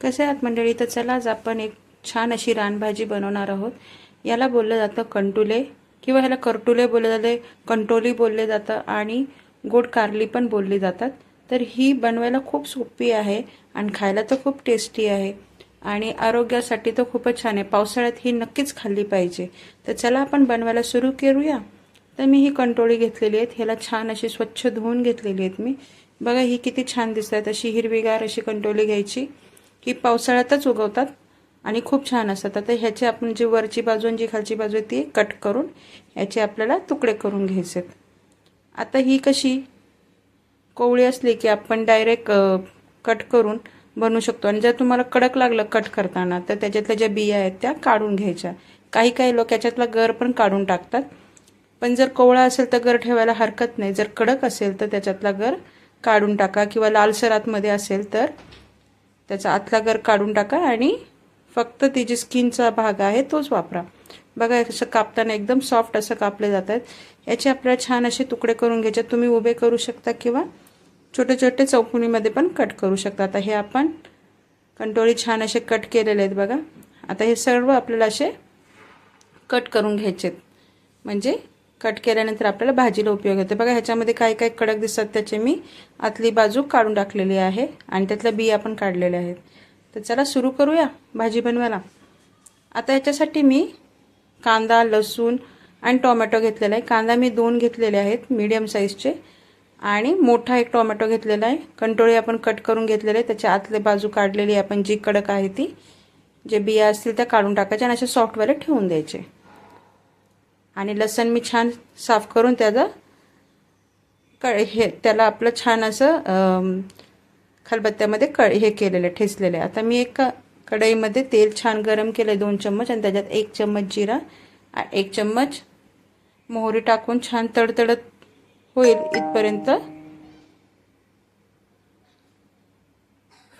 कसे आहात मंडळी? तर चला आज आपण एक छान अशी रानभाजी बनवणार आहोत. याला बोललं जातं कंटुले किंवा ह्याला करटुले बोलले जाते कंटोली बोलले जातं आणि गोड कारली पण बोलली जातात. तर ही बनवायला खूप सोपी आहे आणि खायला तर खूप टेस्टी आहे आणि आरोग्यासाठी तर खूपच छान आहे. पावसाळ्यात ही नक्कीच खाल्ली पाहिजे. तर चला आपण बनवायला सुरू करूया. तर मी ही कंटोळी घेतलेली आहेत. ह्याला छान अशी स्वच्छ धुवून घेतलेली आहेत मी. बघा ही किती छान दिसत आहेत. अशी हिरवीगार अशी कंटोळी घ्यायची. ही पावसाळ्यातच उगवतात आणि खूप छान असतात. आता ह्याची आपण जी वरची बाजू आणि जी खालची बाजू आहे ती कट करून ह्याचे आपल्याला तुकडे करून घ्यायचे आता ही कशी कोवळी असली की आपण डायरेक्ट कट करून बनवू शकतो. आणि जर तुम्हाला कडक लागलं कट करताना तर त्याच्यातल्या ज्या बिया आहेत त्या काढून घ्यायच्या. काही काही लोक याच्यातला गर पण काढून टाकतात. पण जर कोवळा असेल तर गर ठेवायला हरकत नाही. जर कडक असेल तर त्याच्यातला गर काढून टाका. किंवा लाल आतमध्ये असेल तर त्याचा आतला गर काढून टाका आणि फक्त ती जी स्किनचा भाग आहे तोच वापरा. बघा असं कापताना एकदम सॉफ्ट असं कापले जात आहेत. याचे आपल्याला छान असे तुकडे करून घ्यायचे. तुम्ही उभे करू शकता किंवा छोटे छोटे चौकुनीमध्ये पण कट करू शकता. आता हे आपण कंटोळी छान असे कट केलेले आहेत बघा. आता हे सर्व आपल्याला असे कट करून घ्यायचे म्हणजे कट केल्यानंतर आपल्याला भाजीला उपयोग होतो. बघा ह्याच्यामध्ये काय काय कडक दिसतात त्याचे मी आतली बाजू काढून टाकलेली आहे आणि त्यातल्या बिया पण काढलेल्या आहेत. तर चला सुरू करूया भाजी बनवायला. आता ह्याच्यासाठी मी कांदा लसूण आणि टोमॅटो घेतलेला आहे. कांदा मी दोन घेतलेले आहेत मीडियम साईजचे आणि मोठा एक टोमॅटो घेतलेला आहे. कंटोळी आपण कट करून घेतलेले आहे त्याच्या आतले बाजू काढलेली आपण जी कडक आहे ती. जे बिया असतील त्या काढून टाकायच्या आणि असे सॉफ्टवेअर ठेवून द्यायचे. आणि लसण मी छान साफ करून त्याचं क हे त्याला आपलं छान असं खलबत्त्यामध्ये क हे केलेलं ठेचलेलं आहे. आता मी एक कढईमध्ये तेल छान गरम केलं आहे दोन चम्मच आणि त्याच्यात एक चम्मच जिरा एक चम्मच मोहरी टाकून छान तडतडत होईल इथपर्यंत.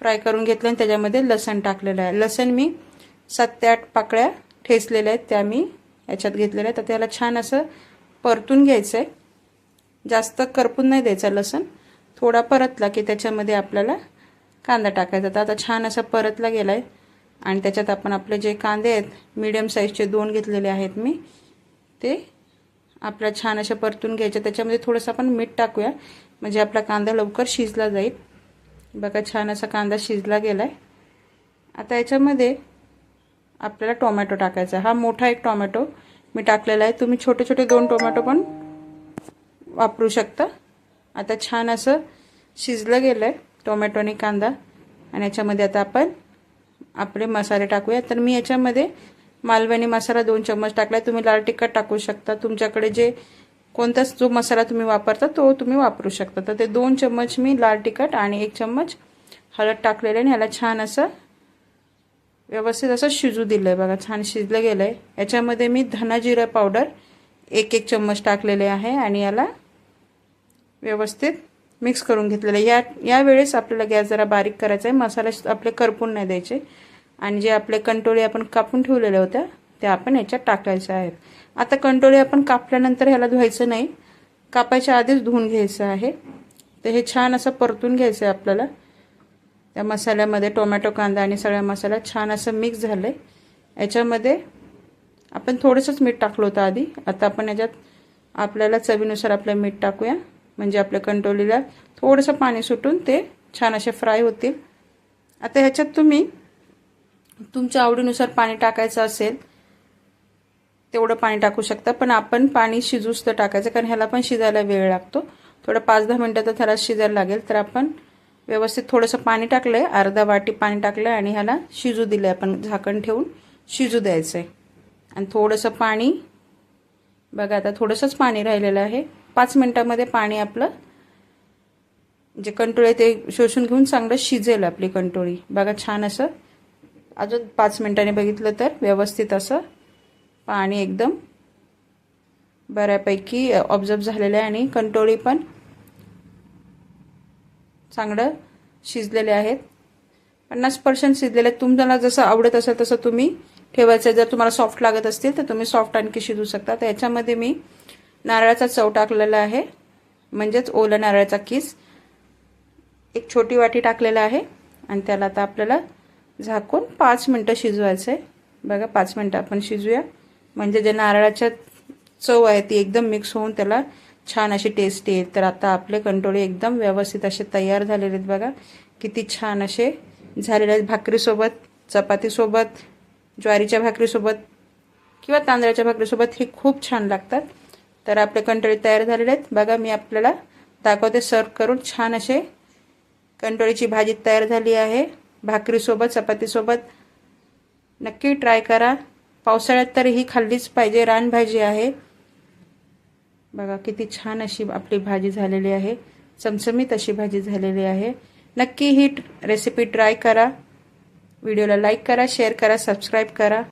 फ्राय करून घेतलं आणि त्याच्यामध्ये लसण टाकलेलं आहे. लसण मी सात ते आठ पाकळ्या ठेचलेल्या आहेत त्या मी याच्यात घेतलेलं आहे. तर त्याला छान असं परतून घ्यायचं आहे जास्त करपून नाही द्यायचा लसण. थोडा परतला की त्याच्यामध्ये आपल्याला कांदा टाकायचा. तर आता छान असा परतला गेला आहे आणि त्याच्यात आपण आपले जे कांदे आहेत मीडियम साईजचे दोन घेतलेले आहेत मी ते आपल्या छान असे परतून घ्यायचे. त्याच्यामध्ये थोडंसं आपण मीठ टाकूया. म्हणजे आपला कांदा लवकर शिजला जाईल. बघा छान असा कांदा शिजला गेला आहे आता याच्यामध्ये आपल्याला टोमॅटो टाकायचा हा मोठा एक टोमॅटो मी टाकलेला आहे. तुम्ही छोटे छोटे दोन टोमॅटो पण वापरू शकता. आता छान असं शिजलं गेलं आहे टोमॅटो आणि कांदा. आणि याच्यामध्ये आता आपण आपले मसाले टाकूया. तर मी याच्यामध्ये मालवणी मसाला दोन चम्मच टाकला तुम्ही लाल तिखट टाकू शकता. तुमच्याकडे जे कोणताच जो मसाला तुम्ही वापरता तो तुम्ही वापरू शकता. तर ते दोन चम्मच मी लाल तिखट आणि एक चम्मच हळद टाकलेलं आणि ह्याला छान असं व्यवस्थित असं शिजू दिलं आहे बघा छान शिजलं गेलं आहे याच्यामध्ये मी धना जिरा पावडर एक एक चम्मच टाकलेले आहे आणि याला व्यवस्थित मिक्स करून घेतलेलं आहे. या यावेळेस आपल्याला गॅस जरा बारीक करायचा आहे. मसाला आपले करपून नाही द्यायचे. आणि जे आपले कंटोळे आपण कापून ठेवलेल्या होत्या त्या आपण याच्यात टाकायच्या आहेत. आता कंटोळे आपण कापल्यानंतर ह्याला धुवायचं नाही. कापायच्या आधीच धुवून घ्यायचं आहे. तर हे छान असं परतून घ्यायचं आहे आपल्याला. त्या मसाल्यामध्ये टोमॅटो कांदा आणि सगळ्या मसाला छान असं मिक्स झालं आहे याच्यामध्ये आपण थोडंसंच मीठ टाकलं होतं आधी. आता आपण याच्यात आपल्याला चवीनुसार आपलं मीठ टाकूया. म्हणजे आपल्या कंटोलीला थोडंसं पाणी सुटून ते छान असे फ्राय होतील. आता ह्याच्यात तुम्ही तुमच्या आवडीनुसार पाणी टाकायचं असेल तेवढं पाणी टाकू शकता. पण आपण पाणी शिजूच तर टाकायचं कारण ह्याला पण शिजायला वेळ लागतो. थोडं पाच दहा मिनटं तर ह्याला शिजायला लागेल. तर आपण व्यवस्थित थोडंसं पाणी टाकलं आहे अर्धा वाटी पाणी टाकलं आहे आणि ह्याला शिजू दिलं आहे आपण झाकण ठेवून. शिजू द्यायचं आहे आणि थोडंसं पाणी बघा आता थोडंसंच पाणी राहिलेलं आहे. पाच मिनटामध्ये पाणी आपलं जे कंटोळी ते शोषून घेऊन चांगलं शिजेल आपली कंटोळी. बघा छान असं. अजून पाच मिनटाने बघितलं तर व्यवस्थित असं पाणी एकदम बऱ्यापैकी ऑब्झर्व झालेलं आहे आणि कंटोळी पण चांगलं शिजलेले आहेत. पन्नास पर्सेंट शिजलेले आहेत. तुम्हाला जसं आवडत असेल तसं तुम्ही ठेवायचं. जर तुम्हाला सॉफ्ट लागत असतील तर तुम्ही सॉफ्ट आणखी शिजू शकता. तर याच्यामध्ये मी नारळाचा चव टाकलेला आहे. म्हणजेच ओला नारळाचा किस. एक छोटी वाटी टाकलेला आहे. आणि त्याला आता आपल्याला झाकून पाच मिनटं शिजवायचं आहे बघा पाच मिनटं आपण शिजूया. म्हणजे जे नारळाच्या चव आहे ती एकदम मिक्स होऊन त्याला छान अशी टेस्ट येईल. तर आता आपले कंटोळे एकदम व्यवस्थित असे तयार झालेले आहेत बघा. किती छान असे झालेले आहेत भाकरीसोबत चपातीसोबत ज्वारीच्या भाकरीसोबत किंवा तांदळाच्या भाकरीसोबत हे खूप छान लागतात. तर आपले कंटोळे तयार झालेले आहेत. बघा मी आपल्याला दाखवते सर्व करून छान असे कंटोळीची भाजी तयार झाली आहे. भाकरीसोबत चपातीसोबत नक्की ट्राय करा. पावसाळ्यात तर ही खाल्लीच पाहिजे. रानभाजी आहे. बघा किती छान अशी आपली भाजी झालेली आहे. चमचमीत अशी भाजी झालेली आहे. नक्की ही रेसिपी ट्राय करा. व्हिडिओला लाईक करा शेअर करा सबस्क्राईब करा.